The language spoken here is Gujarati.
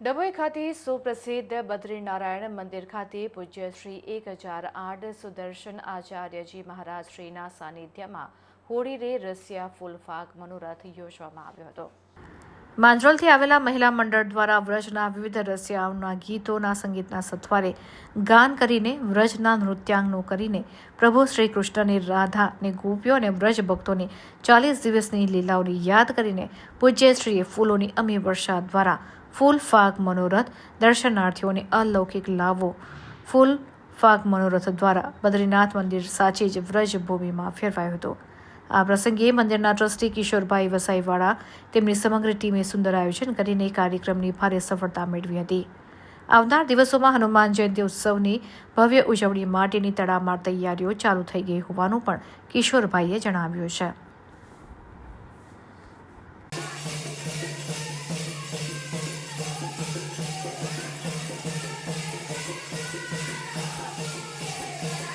ડભોઈ ખાતે સુપ્રસિદ્ધ બદ્રીનારાયણ મંદિર ખાતે પૂજ્ય શ્રી એક હજાર આઠ સુદર્શન આચાર્યજી મહારાજ શ્રીના સાનિધ્યમાં હોળી રે રસિયા ફૂલફાક મનોરથ યોજવામાં આવ્યો હતો. માંજરોલથી આવેલા મહિલા મંડળ દ્વારા વ્રજના વિવિધ રસિયાઓના ગીતોના સંગીતના સથવારે ગાન કરીને વ્રજના નૃત્યાંગનો કરીને પ્રભુ શ્રી કૃષ્ણની રાધા અને ગોપીઓ અને વ્રજ ભક્તોની ચાલીસ દિવસની લીલાઓની યાદ કરીને પૂજ્ય શ્રીએ ફૂલોની અમી વર્ષા દ્વારા ફૂલ ફાગ મનોરથ દર્શનાર્થીઓને અલૌકિક લાવો. ફૂલ ફાગ મનોરથ દ્વારા બદ્રીનાથ મંદિર સાચી જ વ્રજ ભૂમિમાં ફેરવાયો હતો. આ પ્રસંગે મંદિરના ટ્રસ્ટી કિશોરભાઈ વસાઈવાળા તેમની સમગ્ર ટીમે સુંદર આયોજન કરીને કાર્યક્રમની ભારે સફળતા મેળવી હતી. આવનાર દિવસોમાં હનુમાન જયંતિ ઉત્સવની ભવ્ય ઉજવણી માટેની તડામાર તૈયારીઓ ચાલુ થઈ ગઈ હોવાનું પણ કિશોરભાઈએ જણાવ્યું છે.